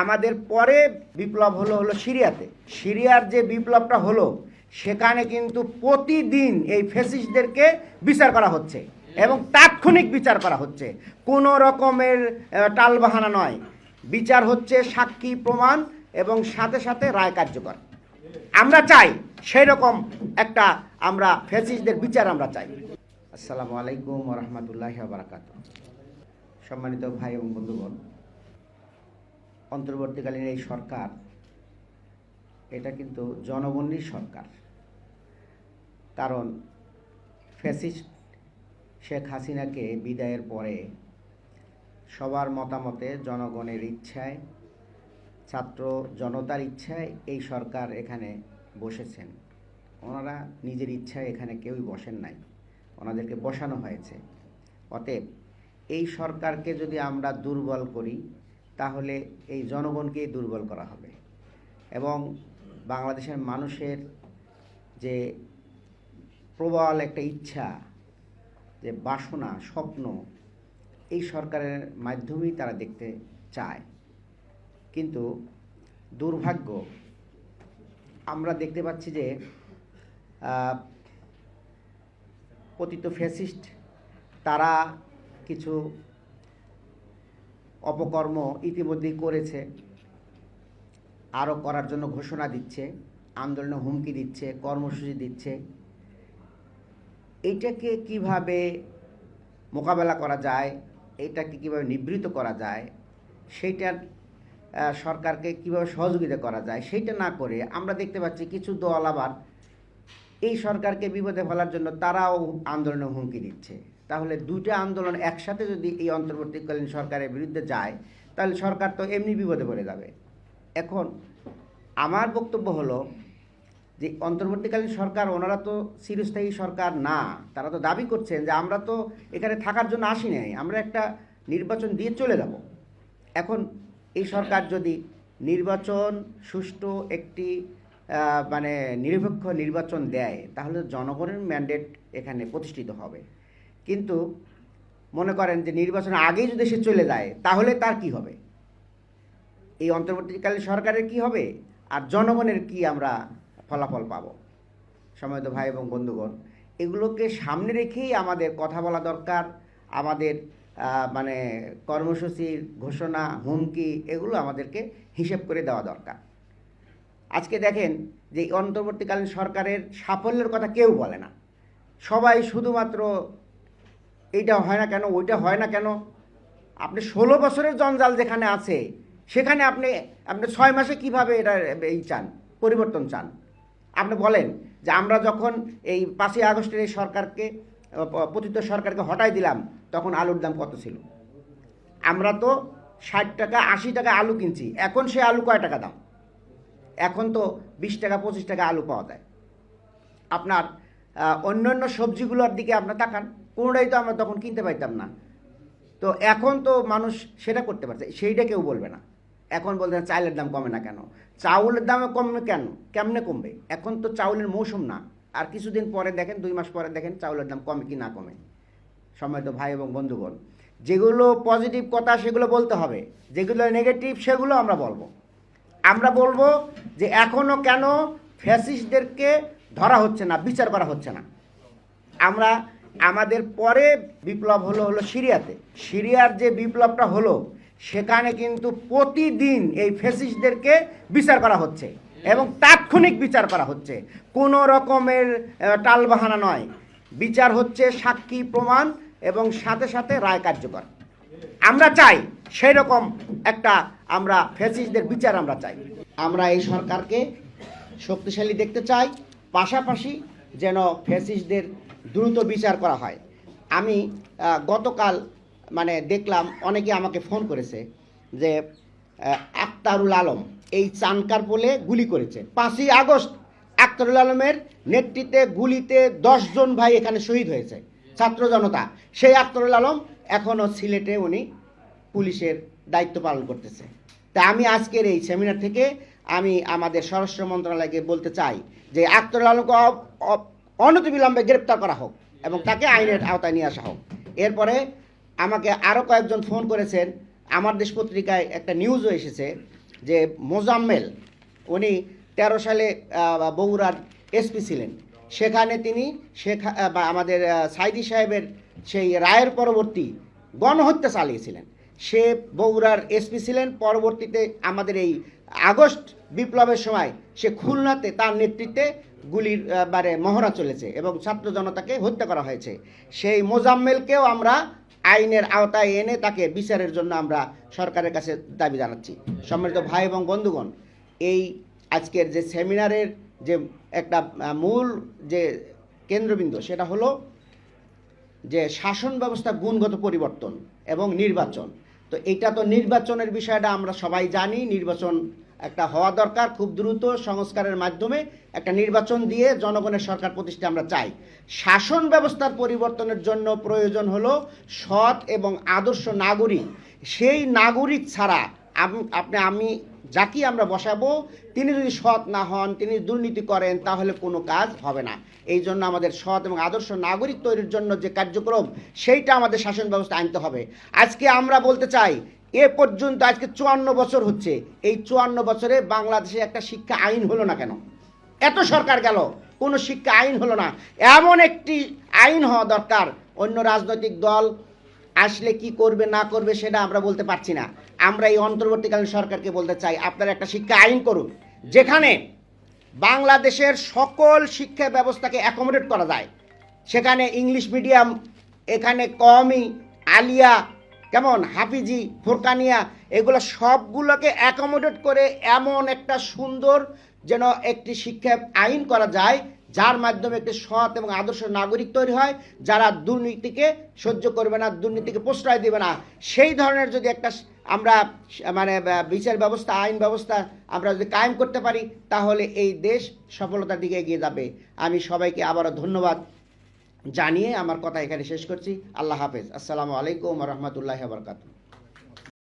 আমাদের পরে বিপ্লব হলো হলো সিরিয়াতে। সিরিয়ার যে বিপ্লবটা হলো, সেখানে কিন্তু প্রতিদিন এই ফেসিস্টদেরকে বিচার করা হচ্ছে এবং তাৎক্ষণিক বিচার করা হচ্ছে। কোনো রকমের টালবাহানা নয়। বিচার হচ্ছে সাক্ষী প্রমাণ এবং সাথে সাথে রায় কার্যকর। আমরা চাই সেই রকম একটা আমরা ফেসিস্টদের বিচার আমরা চাই। আসসালামু আলাইকুম রহমতুল্লাহ বারাকাত সম্মানিত ভাই এবং বন্ধুগণ অন্তর্বর্তীকালীন এই সরকার, এটা কিন্তু জনগণের সরকার। কারণ ফ্যাসিস্ট শেখ হাসিনাকে বিদায়ের পরে সবার মতামতে জনগণের ইচ্ছায়, ছাত্র জনতার ইচ্ছায় এই সরকার এখানে বসেছেন। ওনারা নিজের ইচ্ছায় এখানে কেউই বসেন নাই। ওনাদেরকে বসানো হয়েছে। অতএব এই সরকারকে যদি আমরা দুর্বল করি তাহলে এই জনগণকেই দুর্বল করা হবে। এবং বাংলাদেশের মানুষের যে প্রবল একটা ইচ্ছা, যে বাসনা, স্বপ্ন, এই সরকারের মাধ্যমেই তারা দেখতে চায়। কিন্তু দুর্ভাগ্য, আমরা দেখতে পাচ্ছি যে পতিত ফ্যাসিস্ট, তারা কিছু অপকর্ম ইতিমধ্যেই করেছে। আরও করার জন্য ঘোষণা দিচ্ছে, আন্দোলনে হুমকি দিচ্ছে, কর্মসূচি দিচ্ছে। এইটাকে কীভাবে মোকাবেলা করা যায়, এটাকে কীভাবে নিবৃত করা যায় সেইটার সরকারকে কীভাবে সহযোগিতা করা যায় সেইটা না করে আমরা দেখতে পাচ্ছি কিছু দল আবার এই সরকারকে বিপদে ফেলার জন্য তারাও আন্দোলনে হুমকি দিচ্ছে। তাহলে দুটো আন্দোলন একসাথে যদি এই অন্তর্বর্তীকালীন সরকারের বিরুদ্ধে যায়, তাহলে সরকার তো এমনি বিপদে পড়ে যাবে। এখন আমার বক্তব্য হলো যে অন্তর্বর্তীকালীন সরকার, ওনারা তো চিরস্থায়ী সরকার না, তারা তো দাবি করছেন যে আমরা তো এখানে থাকার জন্য আসি নাই, আমরা একটা নির্বাচন দিয়ে চলে যাব। এখন এই সরকার যদি নির্বাচন, সুষ্ঠু একটি মানে নিরপেক্ষ নির্বাচন দেয়, তাহলে জনগণের ম্যান্ডেট এখানে প্রতিষ্ঠিত হবে। কিন্তু মনে করেন যে নির্বাচনের আগেই যদি সে চলে যায়, তাহলে তার কি হবে? এই অন্তর্বর্তীকালীন সরকারের কি হবে? আর জনগণের কি আমরা ফলাফল পাব? সময়ত ভাই এবং বন্ধুগণ, এগুলোকে সামনে রেখেই আমাদের কথা বলা দরকার, আমাদের মানে কর্মসূচির ঘোষণা, হুমকি, এগুলো আমাদেরকে হিসেব করে দেওয়া দরকার। আজকে দেখেন যে অন্তর্বর্তীকালীন সরকারের সাফল্যের কথা কেউ বলে না। সবাই শুধুমাত্র এইটা হয় না কেন, ওইটা হয় না কেন? আপনি ষোলো বছরের জঞ্জাল যেখানে আছে, সেখানে আপনি আপনি ছয় মাসে কীভাবে এটা, এই চান, পরিবর্তন চান? আপনি বলেন যে আমরা যখন এই পাঁচই আগস্টের এই সরকারকে পতিত সরকারকে হটাই দিলাম, তখন আলুর দাম কত ছিল? আমরা তো ষাট টাকা, আশি টাকা আলু কিনছি, এখন সে আলু কয় টাকা দাম? এখন তো বিশ টাকা, পঁচিশ টাকা আলু পাওয়া যায়। আপনার আহ, অন্যান্য সবজিগুলোর দিকে আপনার তাকান কোনোটাই তো আমরা তখন কিনতে পাইতাম না। তো এখন তো মানুষ সেটা করতে পারছে সেইটা কেউ বলবে না। এখন বলতে চাউলের দাম কমে না কেন? চাউলের দাম কমবে কেন? কেমনে কমবে? এখন তো চাউলের মৌসুম না। আর কিছুদিন পরে দেখেন দুই মাস পরে দেখেন চাউলের দাম কমে কি না কমে। সময় তো ভাই এবং বন্ধুগণ। যেগুলো পজিটিভ কথা সেগুলো বলতে হবে যেগুলো নেগেটিভ সেগুলো আমরা বলব। আমরা বলব যে এখনও কেন ফ্যাসিস্টদেরকে ধরা হচ্ছে না, বিচার করা হচ্ছে না। আমরা, আমাদের পরে বিপ্লব হলো হলো সিরিয়াতে। সিরিয়ার যে বিপ্লবটা হলো, সেখানে কিন্তু প্রতিদিন এই ফেসিসদেরকে বিচার করা হচ্ছে এবং তাৎক্ষণিক বিচার করা হচ্ছে। কোনো রকমের টালবাহানা নয়। বিচার হচ্ছে সাক্ষী প্রমাণ এবং সাথে সাথে রায় কার্যকর। আমরা চাই সেই রকম একটা আমরা ফ্যাসিস্টদের বিচার আমরা চাই। আমরা এই সরকারকে শক্তিশালী দেখতে চাই। পাশাপাশি যেন ফ্যাসিস্টদের দ্রুত বিচার করা হয়। আমি গতকাল মানে দেখলাম, অনেকে আমাকে ফোন করেছে যে আক্তারুল আলম এই চানকার পোলে গুলি করেছে। পাঁচই আগস্ট আক্তারুল আলমের নেতৃত্বে গুলিতে জন ভাই এখানে শহীদ হয়েছে, ছাত্র জনতা। সেই আক্তারুল আলম এখনও সিলেটে উনি পুলিশের দায়িত্ব পালন করতেছে। তা আমি আজকের এই সেমিনার থেকে আমি আমাদের স্বরাষ্ট্র মন্ত্রণালয়কে বলতে চাই যে আক্তারুল আলমকে অনতিবিলম্বে গ্রেপ্তার করা হোক এবং তাকে আইনের আওতায় নিয়ে আসা হোক। এরপরে আমাকে আরও কয়েকজন ফোন করেছেন। আমার দেশ পত্রিকায় একটা নিউজও এসেছে যে মোজাম্মেল, উনি তেরো সালে বগুড়ার এসপি ছিলেন। সেখানে তিনি শেখ আমাদের সাইদি সাহেবের সেই রায়ের পরবর্তী গণহত্যা চালিয়েছিলেন। সে বগুড়ার এসপি ছিলেন। পরবর্তীতে আমাদের এই আগস্ট বিপ্লবের সময় সে খুলনাতে তার নেতৃত্বে গুলির বারে মহড়া চলেছে এবং ছাত্র জনতাকে হত্যা করা হয়েছে। সেই মোজাম্মেলকেও আমরা আইনের আওতায় এনে তাকে বিচারের জন্য আমরা সরকারের কাছে দাবি জানাচ্ছি। সম্মানিত ভাই এবং বন্ধুগণ, এই আজকের যে সেমিনারের যে একটা মূল যে কেন্দ্রবিন্দু, সেটা হলো যে শাসন ব্যবস্থা গুণগত পরিবর্তন এবং নির্বাচন। তো এটা তো নির্বাচনের বিষয়টা আমরা সবাই জানি, নির্বাচন একটা হওয়া দরকার খুব দ্রুত সংস্কারের মাধ্যমে। একটা নির্বাচন দিয়ে জনগণের সরকার প্রতিষ্ঠা আমরা চাই। শাসন ব্যবস্থার পরিবর্তনের জন্য প্রয়োজন হলো সৎ এবং আদর্শ নাগরিক। সেই নাগরিক ছাড়া আপনি আমি যাকে আমরা বসাবো, তিনি যদি সৎ না হন, তিনি দুর্নীতি করেন, তাহলে কোনো কাজ হবে না। এই জন্য আমাদের সৎ এবং আদর্শ নাগরিক তৈরির জন্য যে কার্যক্রম, সেইটা আমাদের শাসন ব্যবস্থা আনতে হবে। আজকে আমরা বলতে চাই, এ পর্যন্ত আজকে চুয়ান্ন বছর হচ্ছে। এই চুয়ান্ন বছরে বাংলাদেশে একটা শিক্ষা আইন হলো না কেন? এত সরকার গেল, কোনো শিক্ষা আইন হলো না। এমন একটি আইন হওয়া দরকার, অন্য রাজনৈতিক দল আসলে কি করবে, না করবে, সেটা আমরা বলতে পারছি না। আমরা এই অন্তর্বর্তীকালীন সরকারকে বলতে চাই, আপনারা একটা শিক্ষা আইন করুন, যেখানে বাংলাদেশের সকল শিক্ষা ব্যবস্থাকে অ্যাকোমোডেট করা যায়। সেখানে ইংলিশ মিডিয়াম, এখানে কমই আলিয়া, কেমন, হাফিজি, ফোরকানিয়া, এগুলো সবগুলোকে অ্যাকোমোডেট করে এমন একটা সুন্দর যেন একটি শিক্ষা আইন করা যায়, যার মাধ্যমে একটি সৎ এবং আদর্শ নাগরিক তৈরি হয়, যারা দুর্নীতিকে সহ্য করবে না, দুর্নীতিকে প্রশ্রয় দেবে না। সেই ধরনের যদি একটা আমরা মানে বিচার ব্যবস্থা, আইন ব্যবস্থা আমরা যদি কায়েম করতে পারি, তাহলে এই দেশ সফলতার দিকে এগিয়ে যাবে। আমি সবাইকে আবারও ধন্যবাদ জানিয়ে আমার কথা এখানে শেষ করছি। আল্লাহ হাফেজ। আসসালামু আলাইকুম রহমতুল্লাহ বরকাত